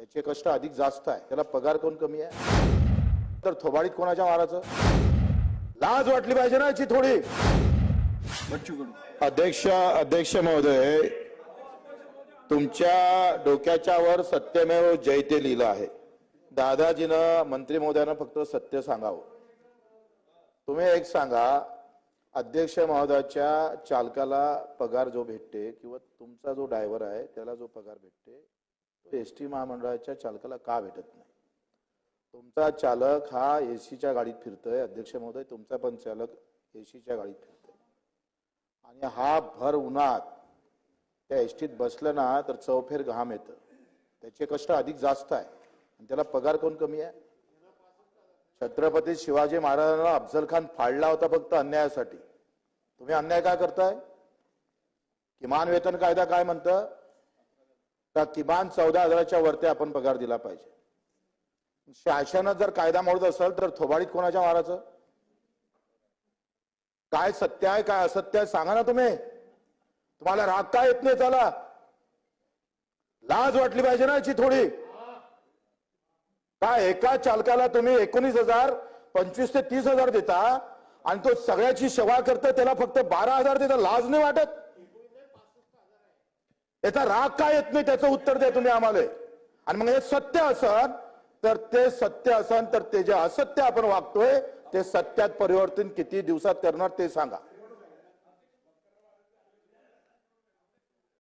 त्याचे कष्ट अधिक जास्त आहे. त्याला पगार कोण कमी आहे? तर थोबाडीत कोणाच्या माराचं लाज वाटली पाहिजे ना याची थोडी. अध्यक्ष अध्यक्ष महोदय तुमच्या डोक्याच्या वर सत्यमेव जयते लिहिलं आहे. दादाजीनं मंत्री महोदयानं फक्त सत्य सांगावं. तुम्ही एक सांगा अध्यक्ष महोदयाच्या चालकाला पगार जो भेटते किंवा तुमचा जो ड्रायव्हर आहे त्याला जो पगार भेटते तो एस टी महामंडळाच्या चालकाला का भेटत नाही? तुमचा चालक हा एसीच्या गाडीत फिरतोय अध्यक्ष महोदय तुमचा पण चालक एसीच्या गाडीत फिरतोय. आणि हा भर उन्हात त्या एस टीत बसलं ना तर चौफेर घाम येतं. त्याचे कष्ट अधिक जास्त आहे. आणि त्याला पगार कोण कमी आहे? छत्रपती शिवाजी महाराजांना अफजल खान फाडला होता फक्त अन्यायासाठी. तुम्ही अन्याय काय करताय? किमान वेतन कायदा काय म्हणतं? का किमान चौदा हजाराच्या वरती आपण पगार दिला पाहिजे. शासनात जर कायदा मोडत असेल तर थोबाडीत कोणाच्या माराचं काय सत्य आहे काय असत्य आहे सांगा ना तुम्ही. तुम्हाला राग काय येत नाही त्याला? लाज वाटली पाहिजे ना याची थोडी. काय एका चालकाला तुम्ही एकोणीस हजार पंचवीस ते तीस हजार देता आणि तो सगळ्याची सेवा करतो त्याला फक्त बारा हजार देता लाज नाही वाटत? याचा राग काय येत नाही त्याचं उत्तर द्या तुम्ही आम्हाला. आणि मग हे सत्य असन तर ते सत्य असन तर ते जे असत्य आपण वागतोय ते सत्यात परिवर्तन किती दिवसात करणार ते सांगा.